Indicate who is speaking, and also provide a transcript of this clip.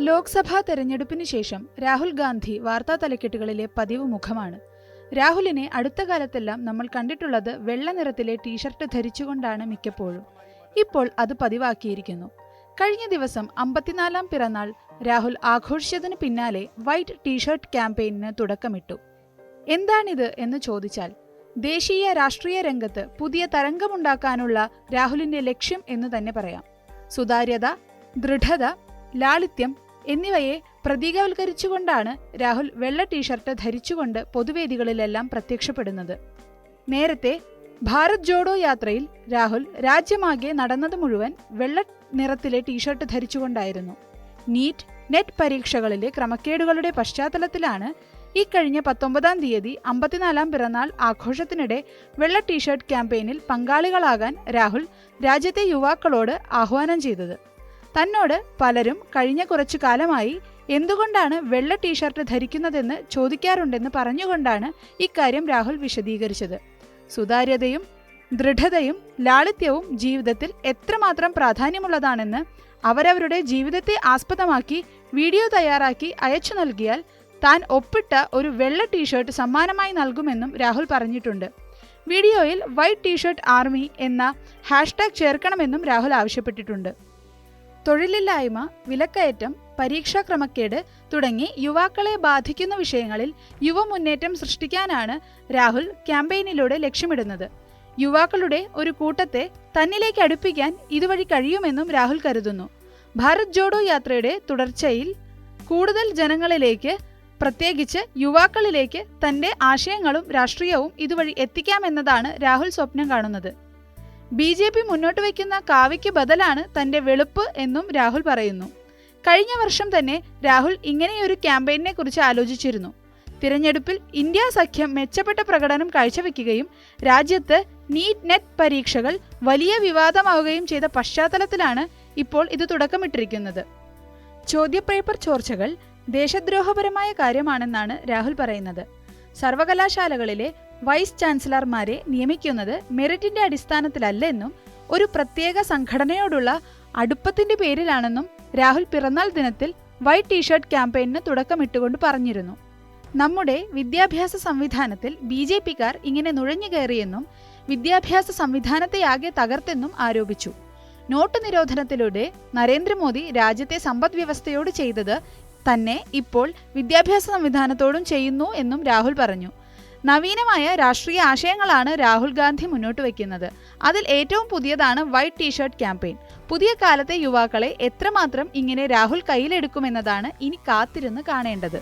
Speaker 1: ലോക്സഭാ തെരഞ്ഞെടുപ്പിന് ശേഷം രാഹുൽ ഗാന്ധി വാർത്താ തലക്കെട്ടുകളിലെ പതിവ് മുഖമാണ്. രാഹുലിനെ അടുത്ത കാലത്തെല്ലാം നമ്മൾ കണ്ടിട്ടുള്ളത് വെള്ള നിറത്തിലെ ടീഷർട്ട് ധരിച്ചുകൊണ്ടാണ് മിക്കപ്പോഴും. ഇപ്പോൾ അത് പതിവാക്കിയിരിക്കുന്നു. കഴിഞ്ഞ ദിവസം അമ്പത്തിനാലാം പിറന്നാൾ രാഹുൽ ആഘോഷിച്ചതിന് പിന്നാലെ വൈറ്റ് ടീഷർട്ട് ക്യാമ്പയിനിന് തുടക്കമിട്ടു. എന്താണിത് എന്ന് ചോദിച്ചാൽ ദേശീയ രാഷ്ട്രീയ രംഗത്ത് പുതിയ തരംഗമുണ്ടാക്കാനുള്ള രാഹുലിന്റെ ലക്ഷ്യം എന്ന് തന്നെ പറയാം. സുതാര്യത ദൃഢത ലാളിത്യം എന്നിവയെ പ്രതീകവൽക്കരിച്ചുകൊണ്ടാണ് രാഹുൽ വെള്ള ടീഷർട്ട് ധരിച്ചുകൊണ്ട് പൊതുവേദികളിലെല്ലാം പ്രത്യക്ഷപ്പെടുന്നത്. നേരത്തെ ഭാരത് ജോഡോ യാത്രയിൽ രാഹുൽ രാജ്യമാകെ നടന്നത് മുഴുവൻ വെള്ള നിറത്തിലെ ടീഷർട്ട് ധരിച്ചുകൊണ്ടായിരുന്നു. നീറ്റ് നെറ്റ് പരീക്ഷകളിലെ ക്രമക്കേടുകളുടെ പശ്ചാത്തലത്തിലാണ് ഈ കഴിഞ്ഞ പത്തൊമ്പതാം തീയതി അമ്പത്തിനാലാം പിറന്നാൾ ആഘോഷത്തിനിടെ വെള്ള ടീഷർട്ട് ക്യാമ്പയിനിൽ പങ്കാളികളാകാൻ രാഹുൽ രാജ്യത്തെ യുവാക്കളോട് ആഹ്വാനം ചെയ്തത്. തന്നോട് പലരും കഴിഞ്ഞ കുറച്ചു കാലമായി എന്തുകൊണ്ടാണ് വെള്ള ടീഷർട്ട് ധരിക്കുന്നതെന്ന് ചോദിക്കാറുണ്ടെന്ന് പറഞ്ഞുകൊണ്ടാണ് ഇക്കാര്യം രാഹുൽ വിശദീകരിച്ചത്. സുതാര്യതയും ദൃഢതയും ലാളിത്യവും ജീവിതത്തിൽ എത്രമാത്രം പ്രാധാന്യമുള്ളതാണെന്ന് അവരവരുടെ ജീവിതത്തെ ആസ്പദമാക്കി വീഡിയോ തയ്യാറാക്കി അയച്ചു നൽകിയാൽ താൻ ഒപ്പിട്ട ഒരു വെള്ള ടീഷർട്ട് സമ്മാനമായി നൽകുമെന്നും രാഹുൽ പറഞ്ഞിട്ടുണ്ട്. വീഡിയോയിൽ വൈറ്റ് ടീഷർട്ട് ആർമി എന്ന ഹാഷ്ടാഗ് ചേർക്കണമെന്നും രാഹുൽ ആവശ്യപ്പെട്ടിട്ടുണ്ട്. തൊഴിലില്ലായ്മ വിലക്കയറ്റം പരീക്ഷാ ക്രമക്കേട് തുടങ്ങി യുവാക്കളെ ബാധിക്കുന്ന വിഷയങ്ങളിൽ യുവമുന്നേറ്റം സൃഷ്ടിക്കാനാണ് രാഹുൽ ക്യാമ്പയിനിലൂടെ ലക്ഷ്യമിടുന്നത്. യുവാക്കളുടെ ഒരു കൂട്ടത്തെ തന്നിലേക്ക് അടുപ്പിക്കാൻ ഇതുവഴി കഴിയുമെന്നും രാഹുൽ കരുതുന്നു. ഭാരത് ജോഡോ യാത്രയുടെ തുടർച്ചയിൽ കൂടുതൽ ജനങ്ങളിലേക്ക് പ്രത്യേകിച്ച് യുവാക്കളിലേക്ക് തന്റെ ആശയങ്ങളും രാഷ്ട്രീയവും ഇതുവഴി എത്തിക്കാമെന്നതാണ് രാഹുൽ സ്വപ്നം കാണുന്നത്. ബി ജെ പി മുന്നോട്ട് വയ്ക്കുന്ന കാവ്യയ്ക്ക് ബദലാണ് തന്റെ വെളുപ്പ് എന്നും രാഹുൽ പറയുന്നു. കഴിഞ്ഞ വർഷം തന്നെ രാഹുൽ ഇങ്ങനെയൊരു ക്യാമ്പയിനെ കുറിച്ച് ആലോചിച്ചിരുന്നു. തിരഞ്ഞെടുപ്പിൽ ഇന്ത്യ സഖ്യം മെച്ചപ്പെട്ട പ്രകടനം കാഴ്ചവെക്കുകയും രാജ്യത്ത് നീറ്റ് നെറ്റ് പരീക്ഷകൾ വലിയ വിവാദമാവുകയും ചെയ്ത പശ്ചാത്തലത്തിലാണ് ഇപ്പോൾ ഇത് തുടക്കമിട്ടിരിക്കുന്നത്. ചോദ്യപേപ്പർ ചോർച്ചകൾ ദേശദ്രോഹപരമായ കാര്യമാണെന്നാണ് രാഹുൽ പറയുന്നത്. സർവകലാശാലകളിലെ വൈസ് ചാൻസലർമാരെ നിയമിക്കുന്നത് മെറിറ്റിന്റെ അടിസ്ഥാനത്തിലല്ല എന്നും ഒരു പ്രത്യേക സംഘടനയോടുള്ള അടുപ്പത്തിന്റെ പേരിലാണെന്നും രാഹുൽ പിറന്നാൾ ദിനത്തിൽ വൈറ്റ് ടീഷർട്ട് ക്യാമ്പയിനിന് തുടക്കമിട്ടുകൊണ്ട് പറഞ്ഞിരുന്നു. നമ്മുടെ വിദ്യാഭ്യാസ സംവിധാനത്തിൽ ബി ജെ പിക്കാർ ഇങ്ങനെ നുഴഞ്ഞു കയറിയെന്നും വിദ്യാഭ്യാസ സംവിധാനത്തെയാകെ തകർത്തെന്നും ആരോപിച്ചു. നോട്ട് നിരോധനത്തിലൂടെ നരേന്ദ്രമോദി രാജ്യത്തെ സമ്പദ് വ്യവസ്ഥയോട് ചെയ്തത് തന്നെ ഇപ്പോൾ വിദ്യാഭ്യാസ സംവിധാനത്തോടും ചെയ്യുന്നു എന്നും രാഹുൽ പറഞ്ഞു. നവീനമായ രാഷ്ട്രീയ ആശയങ്ങളാണ് രാഹുൽ ഗാന്ധി മുന്നോട്ട് വയ്ക്കുന്നത് അതിൽ ഏറ്റവും പുതിയതാണ് വൈറ്റ് ടീഷർട്ട് ക്യാമ്പയിൻ. പുതിയ കാലത്തെ യുവാക്കളെ എത്രമാത്രം ഇങ്ങനെ രാഹുൽ കയ്യിലെടുക്കുമെന്നതാണ് ഇനി കാത്തിരുന്ന് കാണേണ്ടത്.